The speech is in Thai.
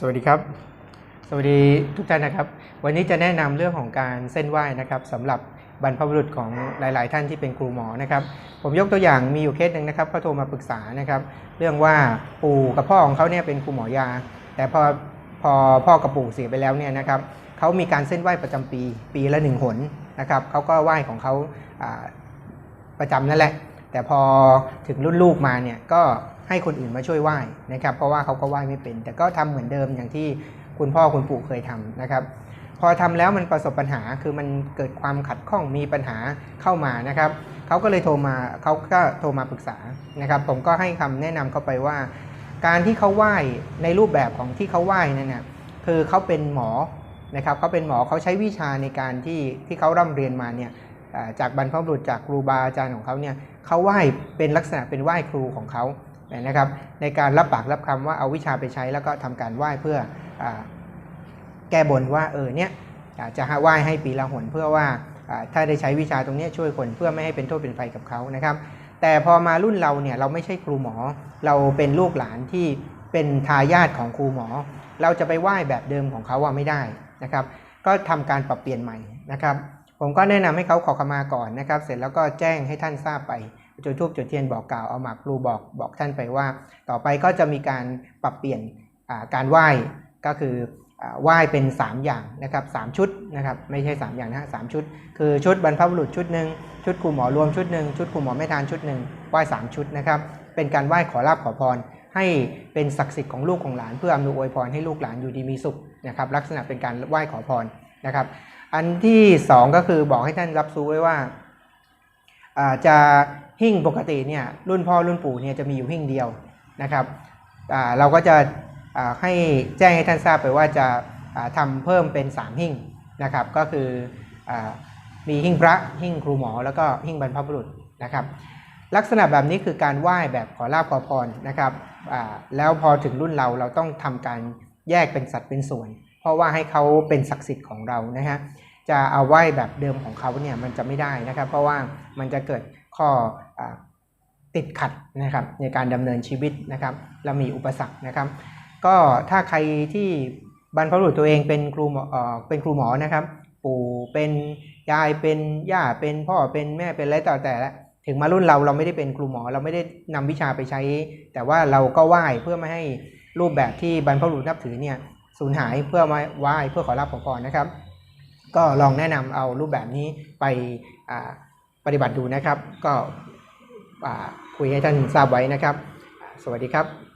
สวัสดีครับ สวัสดีทุกท่านนะครับ วันนี้จะแนะนำเรื่องของการเส้นไหว้นะครับสำหรับบรรพบุรุษของหลาย ๆ ท่านที่เป็นครูหมอนะครับ ผมยกตัวอย่างมีอยู่เคสหนึ่งนะครับเขาโทรมาปรึกษานะครับ เรื่องว่าปู่กับพ่อของเขาเนี่ยเป็นครูหมอยา แต่พอพอพ่อกับปู่เสียไปแล้วเนี่ยนะครับเขามีการเส้นไหว้ประจำปี ปีละหนึ่งหนนะครับเขาก็ไหว้ของเขาอ่าประจำนั่นแหละ แต่พอถึงรุ่นลูกมาเนี่ยก็ให้คนอื่นมาช่วยไหว้นะครับ เพราะว่าเขาก็ไหว้ไม่เป็น แต่ก็ทำเหมือนเดิมอย่างที่คุณพ่อคุณปู่เคยทำนะครับ พอทำแล้วมันประสบปัญหาคือมันเกิดความขัดข้องมีปัญหาเข้ามานะครับเขาก็เลยโทรมาเขาก็โทรมาปรึกษานะครับ ผมก็ให้คำแนะนำเขาไปว่า การที่เขาไหว้ในรูปแบบของที่เขาไหว้นั่นนะคือเขาเป็นหมอนะครับเขาเป็นหมอเขาใช้วิชาในการที่ที่เขาร่ำเรียนมาเนี่ย จากบรรพบุรุษจากครูบาอาจารย์ของเขาเนี่ยเขาไหว้เป็นลักษณะเป็นไหว้ครูของเขานะครับในการรับปากรับคำว่าเอาวิชาไปใช้แล้วก็ทำการไหว้เพื่ออแก้บนว่าเออเนี่ยจะไหว้ให้ปีละหนเพื่อว่าถ้าได้ใช้วิชาตรงนี้ช่วยคนเพื่อไม่ให้เป็นโทษเป็นภัยกับเขานะครับ แต่พอมารุ่นเราเนี่ยเราไม่ใช่ครูหมอ เราเป็นลูกหลานที่เป็นทายาทของครูหมอ เราจะไปไหว้แบบเดิมของเขาว่าไม่ได้นะครับ ก็ทำการปรับเปลี่ยนใหม่นะครับ ผมก็แนะนำให้เขาขอขมาก่อนนะครับ เสร็จแล้วก็แจ้งให้ท่านทราบไปจุดทูบจุดเทียนบอกกล่าวเอาหมากพลูบอกบอกท่านไปว่า ต่อไปก็จะมีการปรับเปลี่ยนการไหว้ก็คือไหว้เป็น 3 อย่างนะครับสามชุดนะครับไม่ใช่ 3 อย่างนะฮะสามชุด คือชุดบรรพบุรุษชุดหนึ่งชุดครูหมอรวมชุดหนึ่งชุดครูหมอไม่ทานชุดหนึ่งไหว้สามชุดนะครับเป็นการไหว้ขอลาบขอพร ให้เป็นศักดิ์สิทธิ์ของลูกของหลาน เพื่ออำนวยอวยพรให้ลูกหลานอยู่ดีมีสุขนะครับลักษณะเป็นการไหว้ขอพรนะครับ อันที่สองก็คือบอกให้ท่านรับรู้ไว้ว่าอาจะหิ้งปกติเนี่ยรุ่นพ่อรุ่นปู่เนี่ยจะมีอยู่หิ้งเดียวนะครับเราก็จะให้แจ้งให้ท่านทราบไปว่าจะาทำเพิ่มเป็นสามหิ้งนะครับ ก็คืออมีหิ้งพระหิ้งครูหมอแล้วก็หิ้งบรรพบุรุษนะครับ ลักษณะแบบนี้คือการไหว้แบบขอลาบขอพรนะครับแล้วพอถึงรุ่นเราเราต้องทำการแยกเป็นสัดเป็นส่วน ราะว่าให้เขาเป็นศักดิ์สิทธิ์ของเรานะฮะจะเอาไหว้แบบเดิมของเขาเนี่ยมันจะไม่ได้นะครับ เพราะว่ามันจะเกิดข้ออติดขัดนะครับในการดำเนินชีวิตนะครับและมีอุปสรรคนะครับ ก็ถ้าใครที่บรรพบุรุษตัวเองเป็นครูหมอเป็นครูหมอนะครับ ปู่เป็นยายเป็นย่าเป็นพ่อเป็นแม่เป็นอะไรต่อแต่ละถึงมารุ่นเราเราไม่ได้เป็นครูหมอ เราไม่ได้นำวิชาไปใช้ แต่ว่าเราก็ไหว้เพื่อไม่ให้รูปแบบที่บรรพบุรุษนับถือเนี่ย สูญหายเพื่อมาไหว้เพื่อขอรับขอพรนะครับ ก็ลองแนะนำเอารูปแบบนี้ไปปฏิบัติดูนะครับ ก็คุยให้ท่านทราบไว้นะครับ สวัสดีครับ